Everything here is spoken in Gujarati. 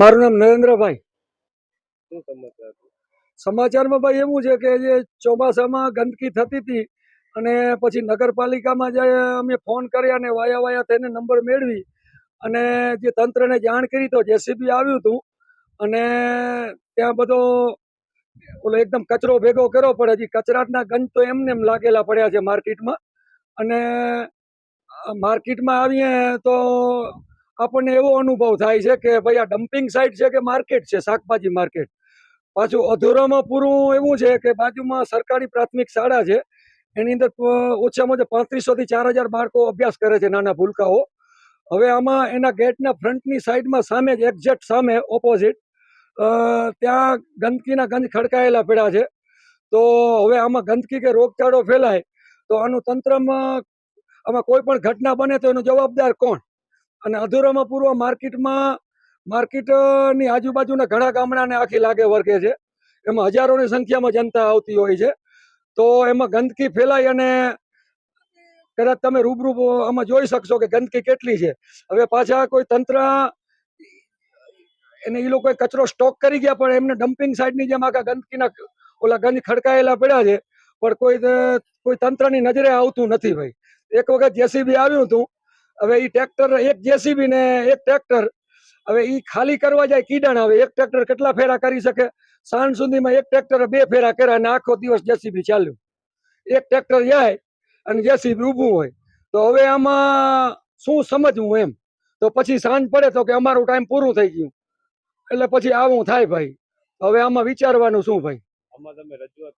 મારું નામ નરેન્દ્રભાઈ. સમાચારમાં ભાઈ એવું છે કે જે ચોમાસામાં ગંદકી થતી હતી અને પછી નગરપાલિકામાં જે અમે ફોન કર્યા અને વાયા વાયા થઈને નંબર મેળવી અને જે તંત્રને જાણ કરી તો જેસીબી આવ્યું હતું અને ત્યાં બધો ઓલો એકદમ કચરો ભેગો કર્યો પડે. હજી કચરાના ગંજ તો એમને એમ લાગેલા પડ્યા છે માર્કેટમાં. અને માર્કેટમાં આવીએ તો આપણને એવો અનુભવ થાય છે કે ભાઈ આ ડમ્પિંગ સાઇટ છે કે માર્કેટ છે, શાકભાજી માર્કેટ પાછું અધૂરામાં પૂરું એવું છે કે બાજુમાં સરકારી પ્રાથમિક શાળા છે, એની અંદર ઓછામાં ઓછા પાંત્રીસોથી ચાર હજાર બાળકો અભ્યાસ કરે છે નાના ભૂલકાઓ. હવે આમાં એના ગેટના ફ્રન્ટની સાઈડમાં સામે જ એક્ઝેક્ટ સામે ઓપોઝિટ ત્યાં ગંદકીના ગંજ ખડકાયેલા પડ્યા છે. તો હવે આમાં ગંદકી કે રોગચાળો ફેલાય, તો આનું તંત્રમાં આમાં કોઈ પણ ઘટના બને તો એનો જવાબદાર કોણ? અને અધૂરામાં પૂર્વ માર્કેટમાં, માર્કેટની આજુબાજુના ઘણા ગામડાને આખી લાગે વર્ગે છે. એમાં હજારોની સંખ્યામાં જનતા આવતી હોય છે. તો એમાં ગંદકી ફેલાય અને કદાચ તમે રૂબરૂ આમાં જોઈ શકશો કે ગંદકી કેટલી છે. હવે પાછા કોઈ તંત્ર, એને એ લોકોએ કચરો સ્ટોક કરી ગયા, પણ એમને ડમ્પિંગ સાઇડની જેમ આખા ગંદકીના ઓલા ગંજ ખડકાયેલા પડ્યા છે. પણ કોઈ કોઈ તંત્રની નજરે આવતું નથી ભાઈ. એક વખત જેસીબી આવ્યું હતું હવે એ ટ્રેક્ટર એક જેસીબી ને એક ટ્રેક્ટર, હવે એ ખાલી કરવા જાય કીડાણ હવે એક ટ્રેક્ટર કેટલા ફેરા કરી શકે? સાંજ સુધીમાં એક ટ્રેક્ટર બે ફેરા કર્યા અને આખો દિવસ જેસીબી ચાલ્યું. એક ટ્રેક્ટર જાય અને જેસીબી ઊભું હોય. તો હવે આમાં શું સમજવું એમ? તો પછી સાંજ પડે તો કે અમારું ટાઈમ પૂરું થઈ ગયું. એટલે પછી આવું થાય ભાઈ. હવે આમાં વિચારવાનું શું ભાઈ? આમાં તમે રજૂઆત